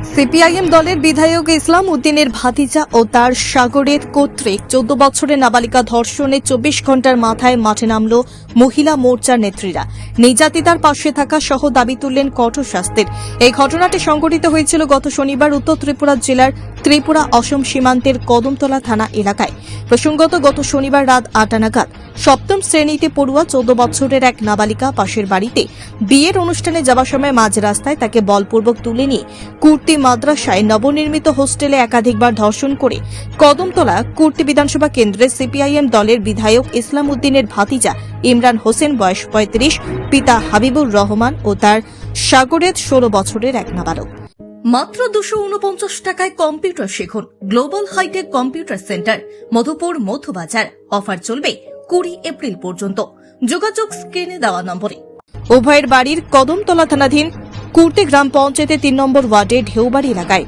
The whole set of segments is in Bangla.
সিপিআইএম দলের বিধায়ক ইসলাম উদ্দিনের ভাতিজা ও তার সাগরের কর্তৃক চোদ্দ বছরের নাবালিকা ধর্ষণে চব্বিশ ঘণ্টার মাথায় মাঠে নামল মহিলা মোর্চার নেত্রীরা। নির্যাতিতার পাশে থাকা সহ দাবি তুললেন কঠোর শাস্তির। এই ঘটনাটি সংঘটিত হয়েছিল গত শনিবার উত্তর ত্রিপুরা জেলার ত্রিপুরা অসম সীমান্তের কদমতলা থানা এলাকায়। প্রসঙ্গত গত শনিবার রাত আটা নাগাদ সপ্তম শ্রেণীতে পড়ুয়া চোদ্দ বছরের এক নাবালিকা পাশের বাড়িতে বিয়ের অনুষ্ঠানে যাওয়ার সময় মাঝ রাস্তায় তাকে বলপূর্বক তুলে নিয়ে কুর্তি মাদ্রাসায় নবনির্মিত হোস্টেলে একাধিকবার ধর্ষণ করে কদমতলা কুর্তি বিধানসভা কেন্দ্রে সিপিআইএম দলের বিধায়ক ইসলাম উদ্দিনের ভাতিজা ইমরান হোসেন, বয়স পঁয়ত্রিশ, পিতা হাবিবুর রহমান ও তার সাগরের ষোলো বছরের এক নাবালক। মাত্র দুশো উনপঞ্চাশ টাকায় কম্পিউটার শিখুন। Global hi tech computer centre, Madhupur Madhubazar offer চলবে কুড়ি এপ্রিল পর্যন্ত। যোগাযোগ স্ক্রিনে দেওয়া নম্বরে। উভয়ের বাড়ির কদমতলা থানাধীন কুর্তি গ্রাম পঞ্চায়েতের তিন নম্বর ওয়ার্ডে ঢেউবাড়ি এলাকায়।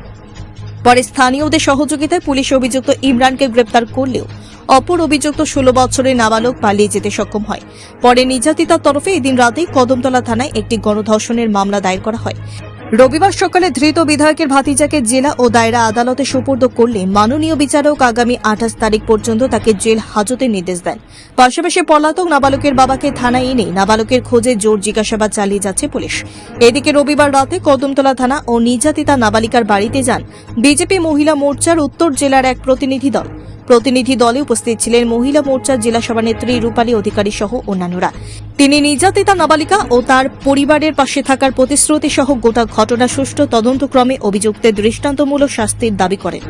পরে স্থানীয়দের সহযোগিতায় পুলিশ অভিযুক্ত ইমরানকে গ্রেপ্তার করলেও অপর অভিযুক্ত ষোলো বছরের নাবালক পালিয়ে যেতে সক্ষম হয়। পরে নির্যাতিতার তরফে এদিন রাতেই কদমতলা থানায় একটি গণধর্ষণের মামলা দায়ের করা হয়। রবিবার সকালে ধৃত বিধায়কের ভাতিজাকে জেলা ও দায়রা আদালতে সুপর্দ করলে মাননীয় বিচারক আগামী আঠাশ তারিখ পর্যন্ত তাকে জেল হাজতের নির্দেশ দেন। পাশাপাশি পলাতক নাবালকের বাবাকে থানায় এনে নাবালকের খোঁজে জোর জিজ্ঞাসাবাদ চালিয়ে যাচ্ছে পুলিশ। এদিকে রবিবার রাতে কদমতলা থানা ও নির্যাতিতা নাবালিকার বাড়িতে যান বিজেপি মহিলা মোর্চার উত্তর জেলার এক প্রতিনিধি দল। প্রতিনিধি দলে উপস্থিত ছিলেন মহিলা মোর্চার জেলা সভানেত্রী রূপালী অধিকারী সহ অন্যান্যরা। তিনি নির্যাতিতা নাবালিকা ও তার পরিবারের পাশে থাকার প্রতিশ্রুতি সহ গোটা ঘটনা সুষ্ঠু তদন্তক্রমে অভিযুক্তের দৃষ্টান্তমূলক শাস্তির দাবি করেন।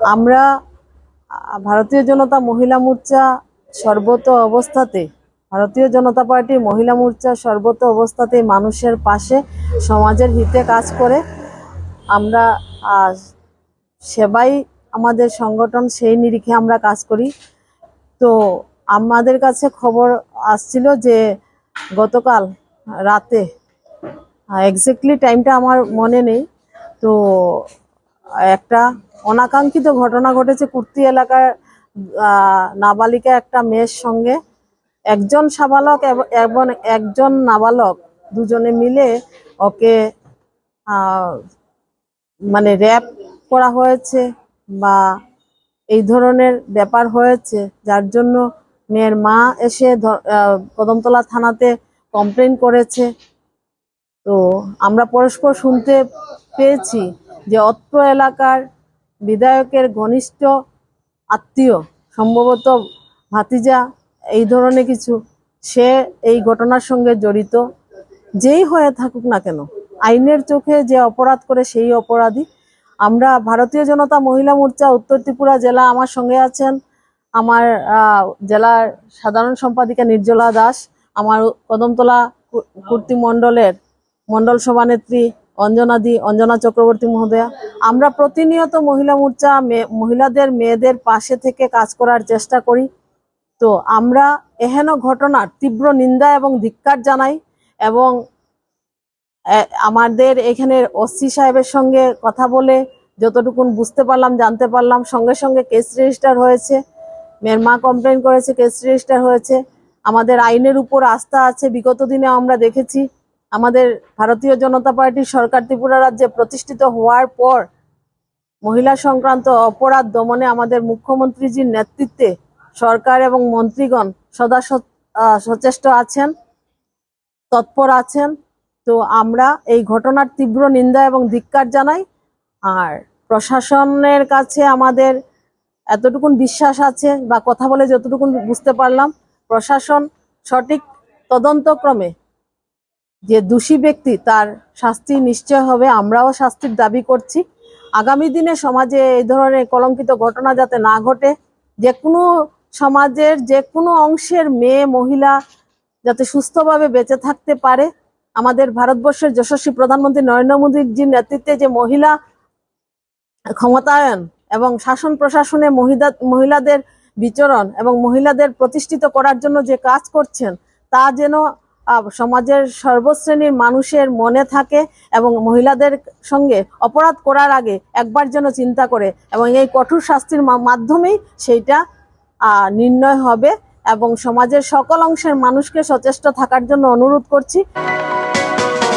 আমরা ভারতীয় জনতা মহিলা মোর্চা সর্বত অবস্থাতে, ভারতীয় জনতা পার্টির মহিলা মোর্চা সর্বত অবস্থাতে মানুষের পাশে, সমাজের হিতে কাজ করে। আমরা সেবাই আমাদের সংগঠন, সেই নিরিখে আমরা কাজ করি। তো আমাদের কাছে খবর আসছিল যে গতকাল রাতে এক্স্যাক্টলি টাইমটা আমার মনে নেই। তো একটা অনাকাঙ্ক্ষিত ঘটনা ঘটেছে কুর্তি এলাকার নাবালিকা একটা মেয়ের সঙ্গে। একজন সাবালক এব- একজন নাবালক দুজনে মিলে ওকে মানে র্যাপ করা হয়েছে বা এই ধরনের ব্যাপার হয়েছে, যার জন্য মেয়ের মা এসে কদমতলা থানাতে কমপ্লেন করেছে। তো আমরা পরস্পর শুনতে পেয়েছি যে অত্র এলাকার বিধায়কের ঘনিষ্ঠ আত্মীয়, সম্ভবত ভাতিজা, এই ধরনের কিছু, সে এই ঘটনার সঙ্গে জড়িত। যেই হয়ে থাকুক না কেন, আইনের চোখে যে অপরাধ করে সেই অপরাধী আমরা ভারতীয় জনতা মহিলা মোর্চা উত্তর ত্রিপুরা জেলা আমার সঙ্গে আছেন। আমার জেলার সাধারণ সম্পাদিকা নির্জলা দাস, আমার কদমতলা কুর্তি মণ্ডলের মণ্ডল সভানেত্রী অঞ্জনাদি অঞ্জনা চক্রবর্তী মহোদয়া। আমরা প্রতিনিয়ত মহিলা মোর্চা মহিলাদের, মেয়েদের পাশে থেকে কাজ করার চেষ্টা করি। তো আমরা এহেন ঘটনার তীব্র নিন্দা এবং ধিক্কার জানাই এবং আমাদের এখানে ওসি সাহেবের সঙ্গে কথা বলে যতটুকুন বুঝতে পারলাম, জানতে পারলাম, সঙ্গে সঙ্গে কেস রেজিস্টার হয়েছে। মেয়ের মা কমপ্লেন করেছে কেস রেজিস্টার হয়েছে। আমাদের আইনের উপর আস্থা আছে, বিগত দিনে আমরা দেখেছি। আমাদের ভারতীয় জনতা পার্টির সরকার ত্রিপুরা রাজ্যে প্রতিষ্ঠিত হওয়ার পর মহিলা সংক্রান্ত অপরাধ দমনে আমাদের মুখ্যমন্ত্রীজির নেতৃত্বে সরকার এবং মন্ত্রীগণ সদা সচ- সচেষ্ট আছেন, তৎপর আছেন। তো আমরা এই ঘটনার তীব্র নিন্দা এবং ধিক্কার জানাই। আর প্রশাসনের কাছে আমাদের এতটুকুন বিশ্বাস আছে বা কথা বলে যতটুকুন বুঝতে পারলাম, প্রশাসন সঠিক তদন্তক্রমে যে দোষী ব্যক্তি তার শাস্তি নিশ্চয় হবে, আমরাও শাস্তির দাবি করছি। আগামী দিনে সমাজে এই ধরনের কলঙ্কিত ঘটনা যাতে না ঘটে, যে কোনো সমাজের যে কোনো অংশের মেয়ে, মহিলা যাতে সুস্থভাবে বেঁচে থাকতে পারে আমাদের ভারতবর্ষের যশস্বী প্রধানমন্ত্রী নরেন্দ্র মোদীজির নেতৃত্বে যে মহিলা ক্ষমতায়ন এবং শাসন প্রশাসনে মহিলা মহিলাদের বিচরণ এবং মহিলাদের প্রতিষ্ঠিত করার জন্য যে কাজ করছেন, তা যেন সমাজের সর্বশ্রেণীর মানুষের মনে থাকে এবং মহিলাদের সঙ্গে অপরাধ করার আগে একবার যেন চিন্তা করে এবং এই কঠোর শাস্তির মাধ্যমেই সেইটা নির্ণয় হবে এবং সমাজের সকল অংশের মানুষকে সচেষ্ট থাকার জন্য অনুরোধ করছি।